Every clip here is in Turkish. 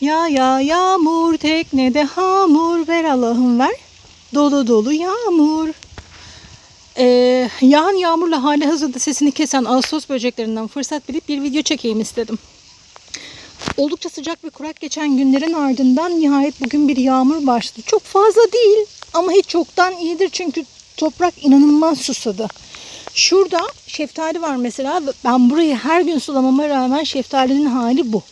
Ya ya yağmur teknede hamur ver Allah'ım ver. Dolu dolu yağmur. Ee, yağan yağmurla hali hazırda sesini kesen Ağustos böceklerinden fırsat bilip bir video çekeyim istedim. Oldukça sıcak ve kurak geçen günlerin ardından nihayet bugün bir yağmur başladı. Çok fazla değil ama hiç çoktan iyidir çünkü toprak inanılmaz susadı. Şurada şeftali var mesela. Ben burayı her gün sulamama rağmen şeftalinin hali bu.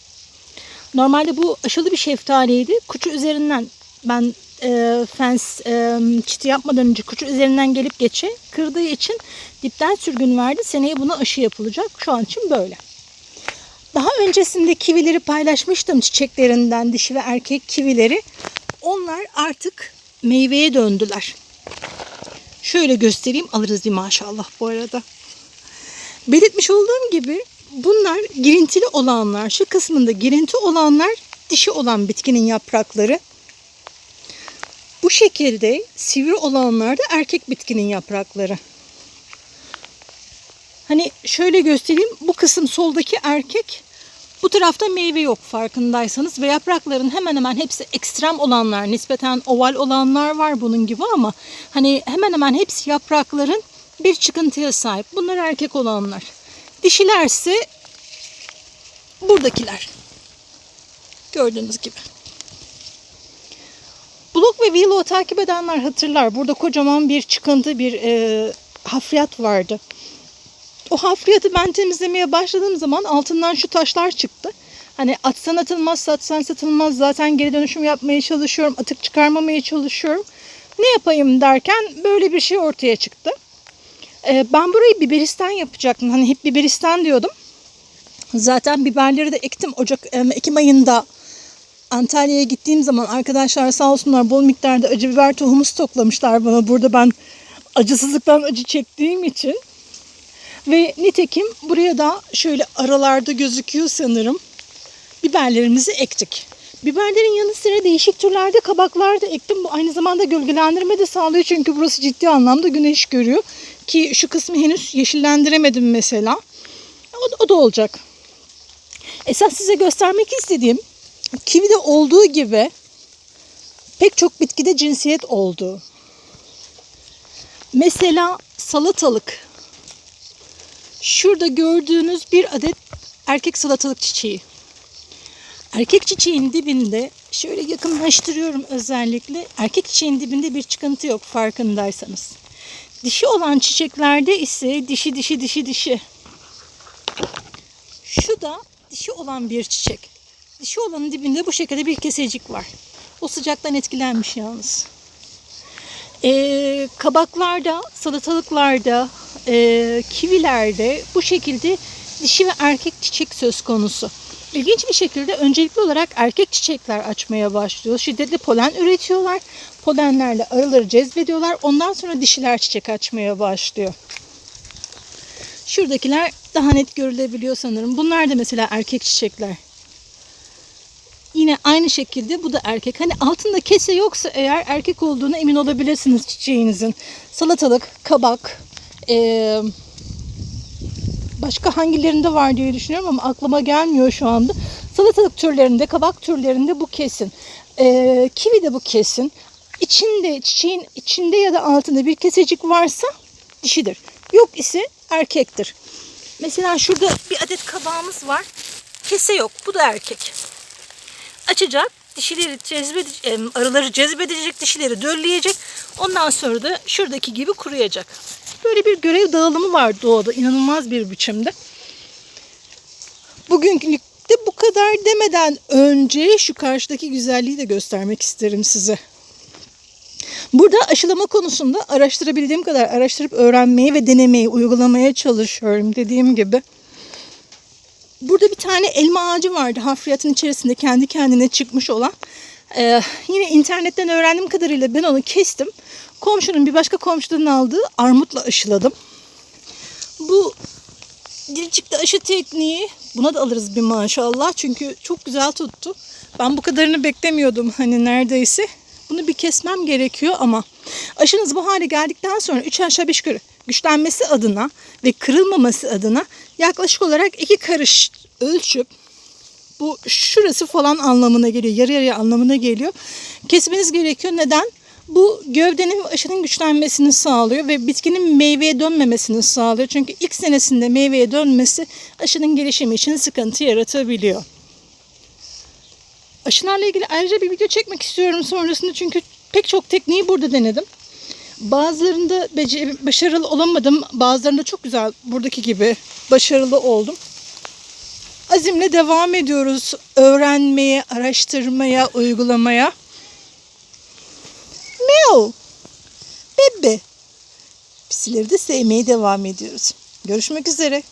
Normalde bu aşılı bir şeftaliydi. Kuçu üzerinden ben e, fens e, çiti yapmadan önce kuçu üzerinden gelip geçe kırdığı için dipten sürgün verdi. Seneye buna aşı yapılacak. Şu an için böyle. Daha öncesinde kivileri paylaşmıştım çiçeklerinden dişi ve erkek kivileri. Onlar artık meyveye döndüler. Şöyle göstereyim alırız bir maşallah bu arada. Belirtmiş olduğum gibi bunlar girintili olanlar, şu kısmında girinti olanlar dişi olan bitkinin yaprakları. Bu şekilde sivri olanlar da erkek bitkinin yaprakları. Hani şöyle göstereyim. Bu kısım soldaki erkek. Bu tarafta meyve yok farkındaysanız ve yaprakların hemen hemen hepsi ekstrem olanlar, nispeten oval olanlar var bunun gibi ama hani hemen hemen hepsi yaprakların bir çıkıntıya sahip. Bunlar erkek olanlar. Dişilerse buradakiler. Gördüğünüz gibi. Blok ve Willow'u takip edenler hatırlar. Burada kocaman bir çıkıntı, bir e, hafriyat vardı. O hafriyatı ben temizlemeye başladığım zaman altından şu taşlar çıktı. Hani atsan atılmaz, satsan satılmaz. Zaten geri dönüşüm yapmaya çalışıyorum. Atık çıkarmamaya çalışıyorum. Ne yapayım derken böyle bir şey ortaya çıktı. Ee, ben burayı biberistan yapacaktım. Hani hep biberistan diyordum. Zaten biberleri de ektim Ocak, e, Ekim ayında Antalya'ya gittiğim zaman arkadaşlar sağ olsunlar bol miktarda acı biber tohumu stoklamışlar bana. Burada ben acısızlıktan acı çektiğim için. Ve nitekim buraya da şöyle aralarda gözüküyor sanırım. Biberlerimizi ektik. Biberlerin yanı sıra değişik türlerde kabaklar da ektim. Bu aynı zamanda gölgelendirme de sağlıyor çünkü burası ciddi anlamda güneş görüyor. Ki şu kısmı henüz yeşillendiremedim mesela. O, o da olacak. Esas size göstermek istediğim kivide olduğu gibi pek çok bitkide cinsiyet olduğu. Mesela salatalık. Şurada gördüğünüz bir adet erkek salatalık çiçeği. Erkek çiçeğin dibinde şöyle yakınlaştırıyorum özellikle. Erkek çiçeğin dibinde bir çıkıntı yok farkındaysanız. Dişi olan çiçeklerde ise dişi dişi dişi dişi. Şu da dişi olan bir çiçek. Dişi olanın dibinde bu şekilde bir kesecik var. O sıcaktan etkilenmiş yalnız. Ee, kabaklarda, salatalıklarda, e, kivilerde bu şekilde dişi ve erkek çiçek söz konusu. İlginç bir şekilde öncelikli olarak erkek çiçekler açmaya başlıyor. Şiddetli polen üretiyorlar. Polenlerle arıları cezbediyorlar. Ondan sonra dişiler çiçek açmaya başlıyor. Şuradakiler daha net görülebiliyor sanırım. Bunlar da mesela erkek çiçekler. Yine aynı şekilde bu da erkek. Hani altında kese yoksa eğer erkek olduğuna emin olabilirsiniz çiçeğinizin. Salatalık, kabak, ee, başka hangilerinde var diye düşünüyorum ama aklıma gelmiyor şu anda. Salatalık türlerinde, kabak türlerinde bu kesin. Ee, kivi de bu kesin. İçinde, çiçeğin içinde ya da altında bir kesecik varsa dişidir. Yok ise erkektir. Mesela şurada bir adet kabağımız var. Kese yok. Bu da erkek. Açacak. Dişileri cezbedecek, arıları cezbedecek, dişileri dölleyecek. Ondan sonra da şuradaki gibi kuruyacak. Böyle bir görev dağılımı var doğada inanılmaz bir biçimde. Bugünkülük de bu kadar demeden önce şu karşıdaki güzelliği de göstermek isterim size. Burada aşılama konusunda araştırabildiğim kadar araştırıp öğrenmeyi ve denemeyi, uygulamaya çalışıyorum dediğim gibi. Burada bir tane elma ağacı vardı hafriyatın içerisinde kendi kendine çıkmış olan. Ee, yine internetten öğrendiğim kadarıyla ben onu kestim. Komşunun bir başka komşudan aldığı armutla aşıladım. Bu dilcikte aşı tekniği buna da alırız bir maşallah. Çünkü çok güzel tuttu. Ben bu kadarını beklemiyordum hani neredeyse. Bunu bir kesmem gerekiyor ama aşınız bu hale geldikten sonra 3 aşağı 5 yukarı güçlenmesi adına ve kırılmaması adına yaklaşık olarak iki karış ölçüp bu şurası falan anlamına geliyor. Yarı yarıya anlamına geliyor. Kesmeniz gerekiyor. Neden? Bu gövdenin ve aşının güçlenmesini sağlıyor ve bitkinin meyveye dönmemesini sağlıyor. Çünkü ilk senesinde meyveye dönmesi aşının gelişimi için sıkıntı yaratabiliyor. Aşılarla ilgili ayrıca bir video çekmek istiyorum sonrasında çünkü pek çok tekniği burada denedim. Bazılarında başarılı olamadım. Bazılarında çok güzel buradaki gibi başarılı oldum. Azimle devam ediyoruz öğrenmeye, araştırmaya, uygulamaya. Meow. Bebe. Pisileri de sevmeye devam ediyoruz. Görüşmek üzere.